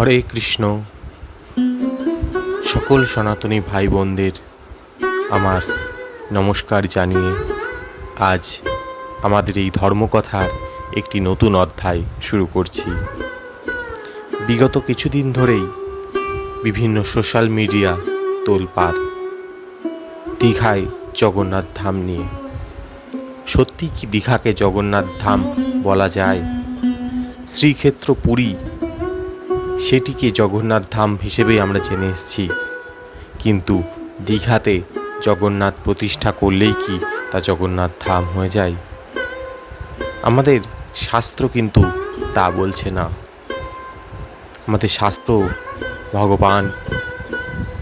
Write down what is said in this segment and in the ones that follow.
হরে কৃষ্ণ। সকল সনাতনী ভাই বোনদের আমার নমস্কার জানিয়ে আজ আমাদের এই ধর্মকথার একটি নতুন অধ্যায় শুরু করছি। বিগত কিছুদিন ধরেই বিভিন্ন সোশ্যাল মিডিয়া তোলপাড়, দীঘায় জগন্নাথ ধাম নিয়ে। সত্যি কি দীঘাকে জগন্নাথ ধাম বলা যায়? শ্রীক্ষেত্র পুরী সেটিকে জগন্নাথ ধাম হিসেবেই আমরা জেনে এসেছি। কিন্তু দীঘাতে জগন্নাথ প্রতিষ্ঠা করলেই কি তা জগন্নাথ ধাম হয়ে যায়? আমাদের শাস্ত্র কিন্তু তা বলছে না। আমাদের শাস্ত্র ভগবান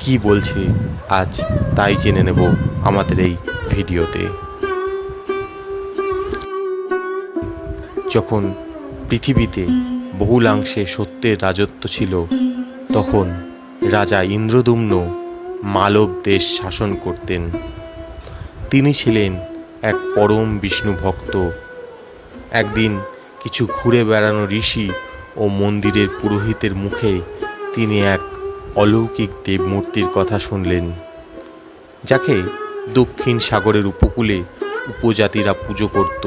কি বলছে আজ তাই জেনে নেব আমাদের এই ভিডিওতে। যখন পৃথিবীতে বহুলাংশে সত্যের রাজত্ব ছিল। তখন রাজা ইন্দ্রদুম্ন মালব দেশ শাসন করতেন। তিনি ছিলেন এক পরম বিষ্ণু ভক্ত। একদিন কিছু ঘুরে বেড়ানো ঋষি ও মন্দিরের পুরোহিতের মুখে তিনি এক অলৌকিক দেবমূর্তির কথা শুনলেন, যাকে দক্ষিণ সাগরের উপকূলে উপজাতিরা পুজো করত।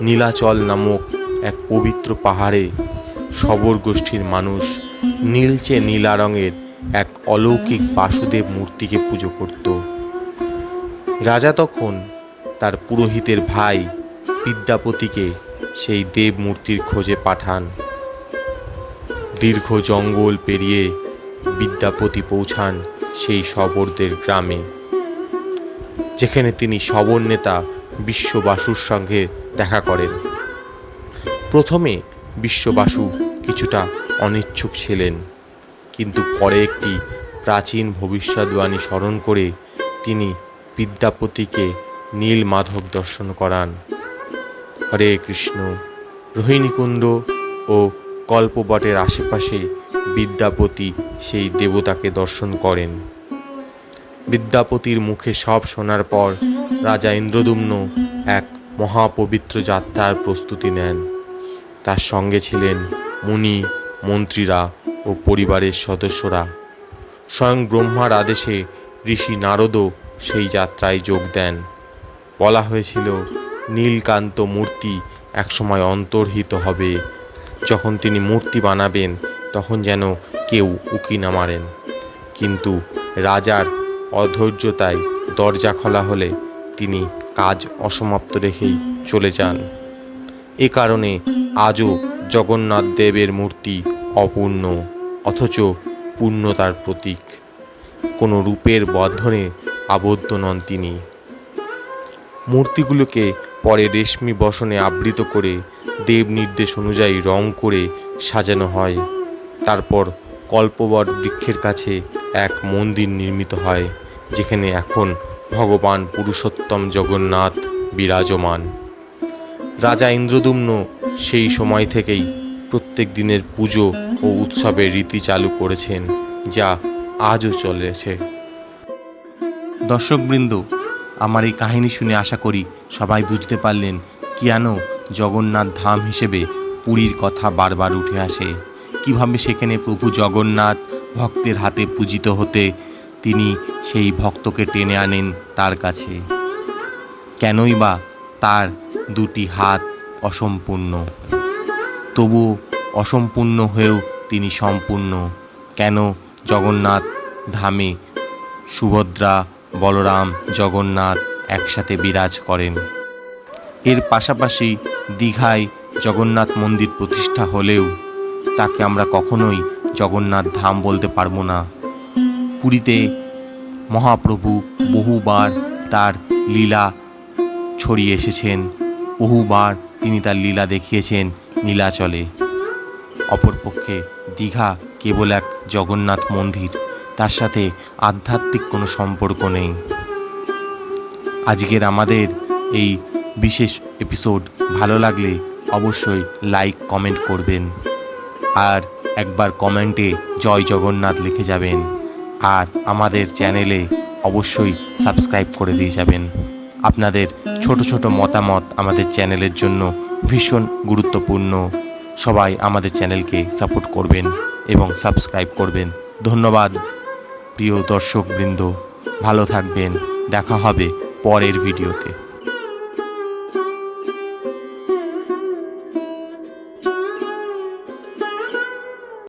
নীলাচল নামক এক পবিত্র পাহাড়ে সবর গোষ্ঠীর মানুষ নীলচে নীলা রঙের এক অলৌকিক বাসুদেব মূর্তিকে পুজো করত। রাজা তখন তার পুরোহিতের ভাই বিদ্যাপতিকে সেই দেব মূর্তির খোঁজে পাঠান। দীর্ঘ জঙ্গল পেরিয়ে বিদ্যাপতি পৌঁছান সেই শবরদের গ্রামে, যেখানে তিনি শবর নেতা বিশ্ববাসুর সঙ্গে দেখা করেন। প্রথমে বিশ্ববাসু কিছুটা অনিচ্ছুক ছিলেন, কিন্তু পরে একটি প্রাচীন ভবিষ্যৎবাণী স্মরণ করে তিনি বিদ্যাপতিকে নীল মাধব দর্শন করান। হরে কৃষ্ণ। রোহিণীকুণ্ড ও কল্পবটের আশেপাশে বিদ্যাপতি সেই দেবতাকে দর্শন করেন। বিদ্যাপতির মুখে সব শোনার পর রাজা ইন্দ্রদুম্ন এক মহাপবিত্র যাত্রার প্রস্তুতি নেন। তার সঙ্গে ছিলেন মুনি, মন্ত্রীরা ও পরিবারের সদস্যরা। স্বয়ং ব্রহ্মার আদেশে ঋষি নারদও সেই যাত্রায় যোগ দেন। বলা হয়েছিল, নীলকান্ত মূর্তি একসময় অন্তর্হিত হবে। যখন তিনি মূর্তি বানাবেন, তখন যেন কেউ উকি না মারেন। কিন্তু রাজার অধৈর্যতায় দরজা খোলা হলে তিনি কাজ অসমাপ্ত রেখেই চলে যান। এ কারণে আজও জগন্নাথ দেবের মূর্তি অপূর্ণ, অথচ পূর্ণতার প্রতীক। কোনো রূপের বন্ধনে আবদ্ধ নন তিনি। মূর্তিগুলোকে পরে রেশমি বসনে আবৃত করে দেব নির্দেশ অনুযায়ী রং করে সাজানো হয়। তারপর কল্পবট বৃক্ষের কাছে এক মন্দির নির্মিত হয়, যেখানে এখন ভগবান পুরুষোত্তম জগন্নাথ বিরাজমান। রাজা ইন্দ্রদুম্ন সেই সময় থেকেই প্রত্যেক দিনের পুজো ও উৎসবের রীতি চালু করেছেন, যা আজও চলেছে। দর্শকবৃন্দ, আমার এই কাহিনী শুনে আশা করি সবাই বুঝতে পারলেন কেন জগন্নাথ ধাম হিসেবে পুরীর কথা বারবার উঠে আসে। কীভাবে সেখানে প্রভু জগন্নাথ ভক্তের হাতে পূজিত হতে তিনি সেই ভক্তকে টেনে আনেন তার কাছে। কেনই বা তার দুটি হাত অসম্পূর্ণ। তবু অসম্পূর্ণ হয়েও তিনি সম্পূর্ণ। কেন জগন্নাথ ধামে সুভদ্রা, বলরাম, জগন্নাথ একসাথে বিরাজ করেন? এর পাশাপাশি দীঘায় জগন্নাথ মন্দির প্রতিষ্ঠা হলেও তাকে আমরা কখনোই জগন্নাথ ধাম বলতে পারব না। পুরীতে মহাপ্রভু বহুবার তার লীলা ছড়িয়ে এসেছেন। বহুবার তিনি তার লীলা দেখিয়েছেন নীলাচলে। অপরপক্ষে দীঘা কেবল এক জগন্নাথ মন্দির, তার সাথে আধ্যাত্মিক কোনো সম্পর্ক নেই। আজকের আমাদের এই বিশেষ এপিসোড ভালো লাগলে অবশ্যই লাইক, কমেন্ট করবেন। আর একবার কমেন্টে জয় জগন্নাথ লিখে যাবেন। আর আমাদের চ্যানেলে অবশ্যই সাবস্ক্রাইব করে দিয়ে যাবেন। আপনাদের ছোট ছোট মতামত আমাদের চ্যানেলের জন্য ভীষণ গুরুত্বপূর্ণ। সবাই আমাদের চ্যানেলকে সাপোর্ট করবেন এবং সাবস্ক্রাইব করবেন। ধন্যবাদ, প্রিয় দর্শকবৃন্দ। ভালো থাকবেন। দেখা হবে পরের ভিডিওতে।